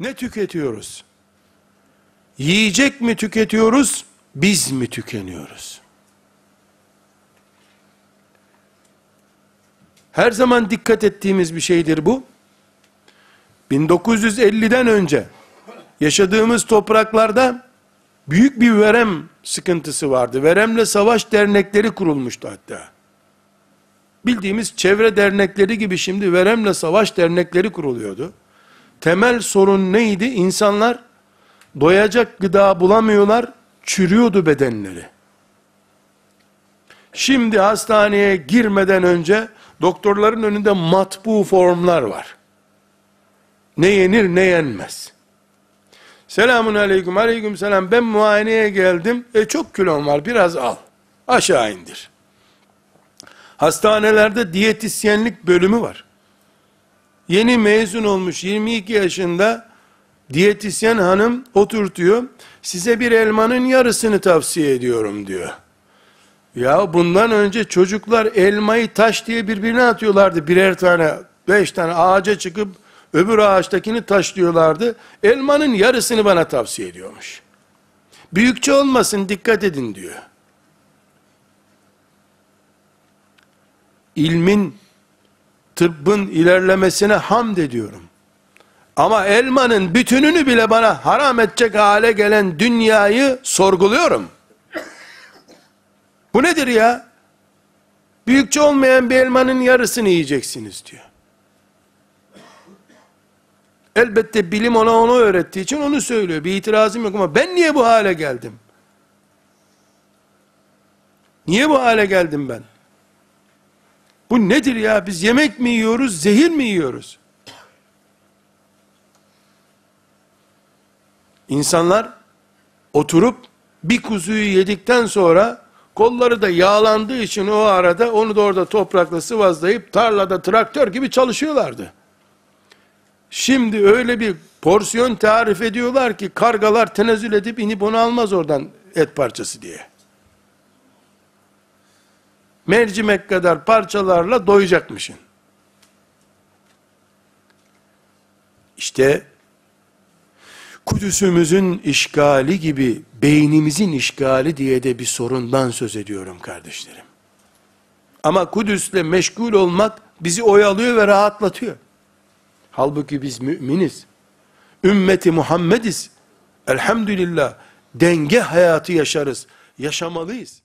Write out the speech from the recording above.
Ne tüketiyoruz? Yiyecek mi tüketiyoruz? Biz mi tükeniyoruz? Her zaman dikkat ettiğimiz bir şeydir bu. 1950'den önce yaşadığımız topraklarda büyük bir verem sıkıntısı vardı. Veremle savaş dernekleri kurulmuştu hatta. Bildiğimiz çevre dernekleri gibi şimdi veremle savaş dernekleri kuruluyordu. Temel sorun neydi? İnsanlar doyacak gıda bulamıyorlar, çürüyordu bedenleri. Şimdi hastaneye girmeden önce doktorların önünde matbu formlar var. Ne yenir ne yenmez. Selamun aleyküm, aleyküm selam. Ben muayeneye geldim. E çok kilom var, biraz al. Aşağı indir. Hastanelerde diyetisyenlik bölümü var. Yeni mezun olmuş 22 yaşında diyetisyen hanım oturtuyor. Size bir elmanın yarısını tavsiye ediyorum diyor. Ya bundan önce çocuklar elmayı taş diye birbirine atıyorlardı. Birer tane, beş tane ağaca çıkıp öbür ağaçtakini taşlıyorlardı. Elmanın yarısını bana tavsiye ediyormuş. Büyükçe olmasın dikkat edin diyor. İlmin, tıbbın ilerlemesine hamd ediyorum. Ama elmanın bütününü bile bana haram edecek hale gelen dünyayı sorguluyorum. Bu nedir ya? Büyükçe olmayan bir elmanın yarısını yiyeceksiniz diyor. Elbette bilim ona onu öğrettiği için onu söylüyor. Bir itirazım yok ama ben niye bu hale geldim? Niye bu hale geldim ben? Bu nedir ya? Biz yemek mi yiyoruz, zehir mi yiyoruz? İnsanlar oturup bir kuzuyu yedikten sonra kolları da yağlandığı için o arada onu da orada toprakla sıvazlayıp tarlada traktör gibi çalışıyorlardı. Şimdi öyle bir porsiyon tarif ediyorlar ki kargalar tenezzül edip inip onu almaz oradan et parçası diye. Mercimek kadar parçalarla doyacakmışın. İşte Kudüs'ümüzün işgali gibi beynimizin işgali diye de bir sorundan söz ediyorum kardeşlerim. Ama Kudüs'le meşgul olmak bizi oyalıyor ve rahatlatıyor. Halbuki biz müminiz. Ümmeti Muhammediz. Elhamdülillah denge hayatı yaşarız. Yaşamalıyız.